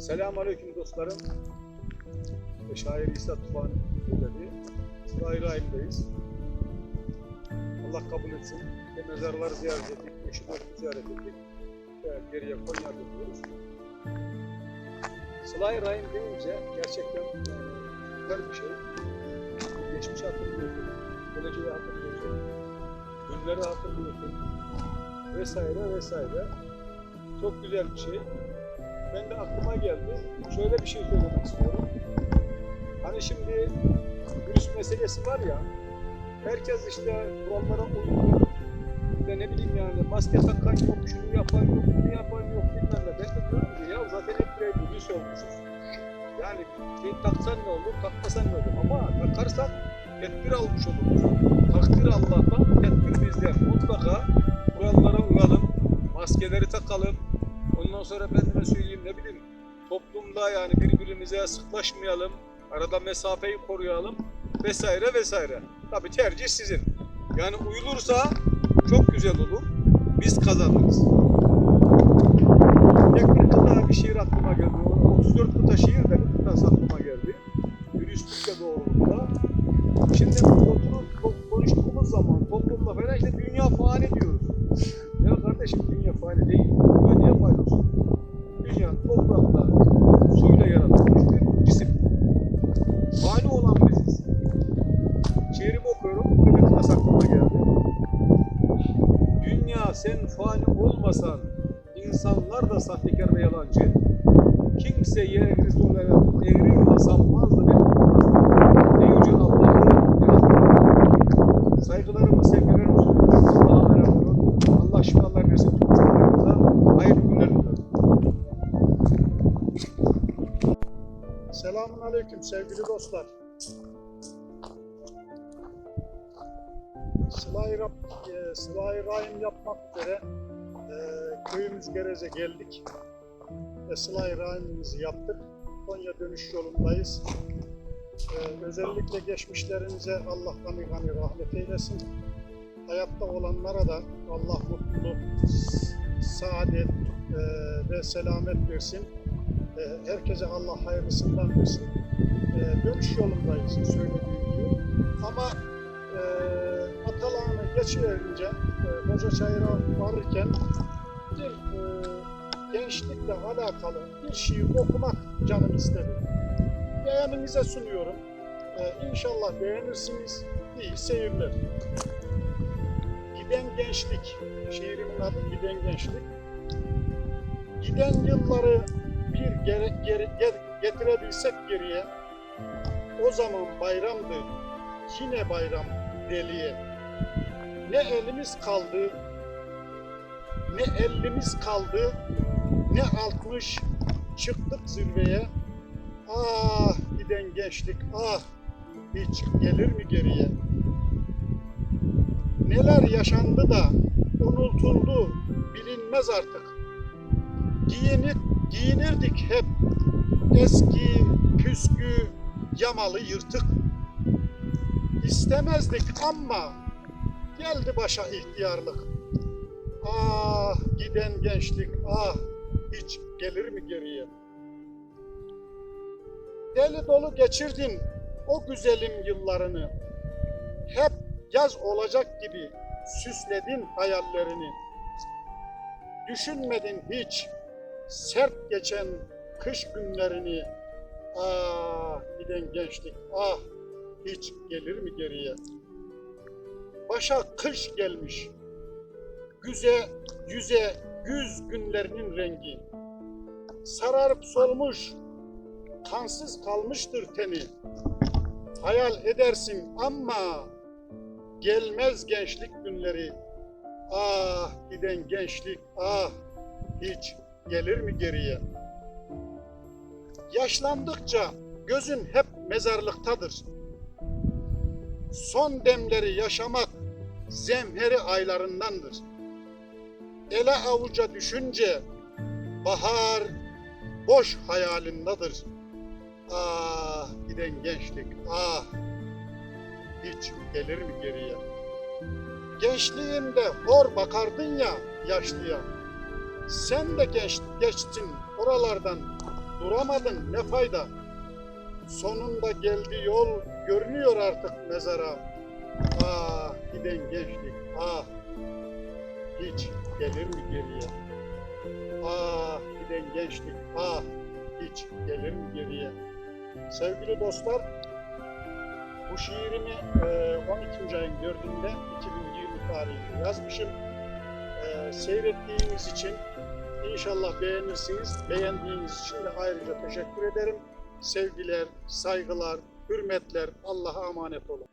Selamünaleyküm dostlarım. Ve şair İsa Tufan söyledi. İsrail ayındayız. Allah kabul etsin. Ve mezarları ziyaret ettik. Eşi ziyaret ettik. Ve geriye Konya'da diyoruz. Sıla-i Rahim deyince gerçekten e, güzel bir şey. Geçmişi hatırlıyorsun. Geleceği hatırlıyorsun. Günleri hatırlıyorsun. Vesaire vesaire. Çok güzel bir şey. Ben de aklıma geldi. Şöyle bir şey söylemek istiyorum. Hani şimdi virüs meselesi var ya, herkes işte kurallara uyuyor. Ve ne bileyim yani maske takan yok, şunu yapan yok, bunu yapan yok bilmem ne. Ben de diyorum ki ya zaten hep böyle virüs olmuşuz. Yani şey taksan ne olur, takmasan ne olur. Ama takarsak tedbir almış oluruz. Takdir Allah'tan, tedbir bizden. Mutlaka kurallara uyalım, maskeleri takalım, Ondan sonra ben de söyleyeyim ne bileyim toplumda yani birbirimize sıklaşmayalım, arada mesafeyi koruyalım vesaire vesaire. Tabi tercih sizin. Yani uyulursa çok güzel olur. Biz kazanırız. Tek bir şiir aklıma geldi. O 34 kıta şiir de bir kıtası aklıma geldi. Virüs Türkçe doğrultuda. Şimdi oturup ko- konuştuğumuz zaman toplumda falan işte dünya fani diyoruz. Ya kardeşim dünya fani değil. Sen fani olmasan insanlar da sahtekar ve yalancı. Kimseye eğri yola, eğri yola sapmazdı ve. Ne yüce Allah'ı. Saygılarımı, sevgilerimi sunuyorum. Allah'a emanet olun. Allah şifalar versin. Hayırlı günler diliyorum. Selamun Aleyküm sevgili dostlar. Sıla-i Rab- e, Sıla-i Rahim yapmak üzere e, köyümüz Gereze geldik. Ve Sıla-i Rahim'imizi yaptık. Konya dönüş yolundayız. E, özellikle geçmişlerinize Allah gani gani rahmet eylesin. Hayatta olanlara da Allah mutluluk, saadet e, ve selamet versin. E, herkese Allah hayırlısından versin. E, dönüş yolundayız söylediğim gibi. Ama e, geçiverince e, Koca Çayır'a varırken bir e, gençlikle alakalı bir şiir okumak canım istedi. Beğeninize sunuyorum. E, inşallah beğenirsiniz. İyi seyirler. Giden Gençlik, şiirimin adı Giden Gençlik. Giden yılları bir geri, geri, ge- getirebilsek geriye, o zaman bayramdı, yine bayram deliye. Ne elimiz kaldı, ne elimiz kaldı, ne altmış çıktık zirveye. Ah giden gençlik, ah hiç gelir mi geriye? Neler yaşandı da unutuldu bilinmez artık. Giyinir, giyinirdik hep eski, püskü, yamalı yırtık. İstemezdik ama geldi başa ihtiyarlık. Ah giden gençlik, ah hiç gelir mi geriye? Deli dolu geçirdin o güzelim yıllarını. Hep yaz olacak gibi süsledin hayallerini. Düşünmedin hiç sert geçen kış günlerini. Ah giden gençlik, ah hiç gelir mi geriye? Başa kış gelmiş, güze, yüze güz günlerinin rengi. Sararıp solmuş, kansız kalmıştır teni. Hayal edersin ama gelmez gençlik günleri. Ah giden gençlik, ah hiç gelir mi geriye? Yaşlandıkça gözün hep mezarlıktadır. Son demleri yaşamak zemheri aylarındandır. Ele avuca düşünce bahar boş hayalindadır. Ah giden gençlik, ah hiç gelir mi geriye? Gençliğinde hor bakardın ya yaşlıya. Sen de geç, geçtin oralardan duramadın ne fayda? Sonunda geldi yol, görünüyor artık mezara. Giden gençlik, ah hiç gelir mi geriye? Ah giden gençlik, ah hiç gelir mi geriye? Sevgili dostlar, bu şiirimi e, 12. ayın 4'ünde 2020 tarihinde yazmışım. E, Seyrettiğiniz için inşallah beğenirsiniz. Beğendiğiniz için de ayrıca teşekkür ederim. Sevgiler, saygılar, hürmetler. Allah'a emanet olun.